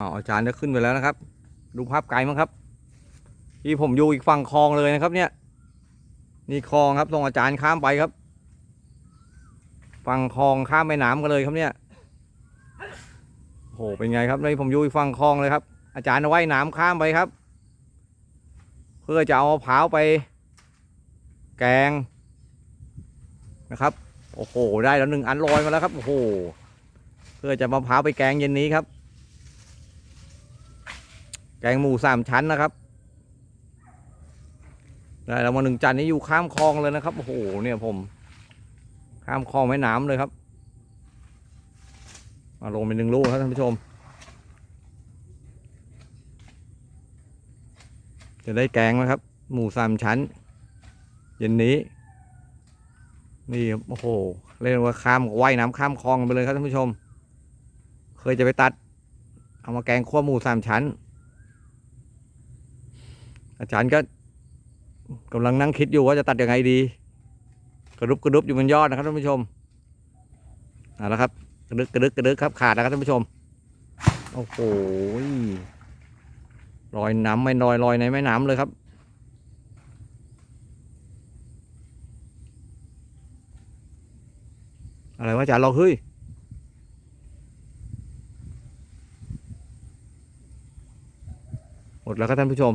อาวอาจารย์จะขึ้นไปแล้วนะครับ ดูภาพไกลมั้งครับ ที่ผมอยู่อีกฝั่งคลองเลยนะครับ เนี่ย นี่คลองครับส่งอาจารย์ข้ามไปครับ ฝั่งคลองข้ามแม่น้ำกันเลยครับเนี่ยโอ้โหเป็นไงครับนี่ผมอยู่อีกฝั่งคลองเลยครับ อาจารย์ว่ายน้ำข้ามไปครับ เพื่อจะเอามะพร้าวไป แกงนะครับโอ้โหได้แล้วหนึ่งอันลอยมาแล้วครับโอ้โหเพื่อจะมะพร้าวไปแกงเย็นนี้ครับ แกงหมูสามชั้นนะครับได้แล้วมาหนึ่งจานนี้อยู่ข้ามคลองเลยนะครับโอ้โหเนี่ยผม ข้ามคลองแม่น้ำเลยครับมาลงไปหนึ่งลูกครับท่านผู้ชม จะได้แกงไหมครับ หมูสามชั้น เย็นนี้ นี่โอ้โหเรียกว่าข้ามว่ายน้ำข้ามคลองไปเลยครับท่านผู้ชม เคยจะไปตัด เอามาแกงขั้วหมูสามชั้น อาจารย์ก็กำลังนั่งคิดอยู่ว่าจะตัดยังไงดี กระดุบกระดุบอยู่บนยอดนะครับท่านผู้ชมเอาละครับ กระดึกกระดึกกระดึกครับขาดนะครับท่านผู้ชมโอ้โหลอยน้ำไม่ลอยลอยในแม่น้ำเลยครับอะไรวะอาจารย์เราเฮ้ยหมดแล้วครับท่านผู้ชม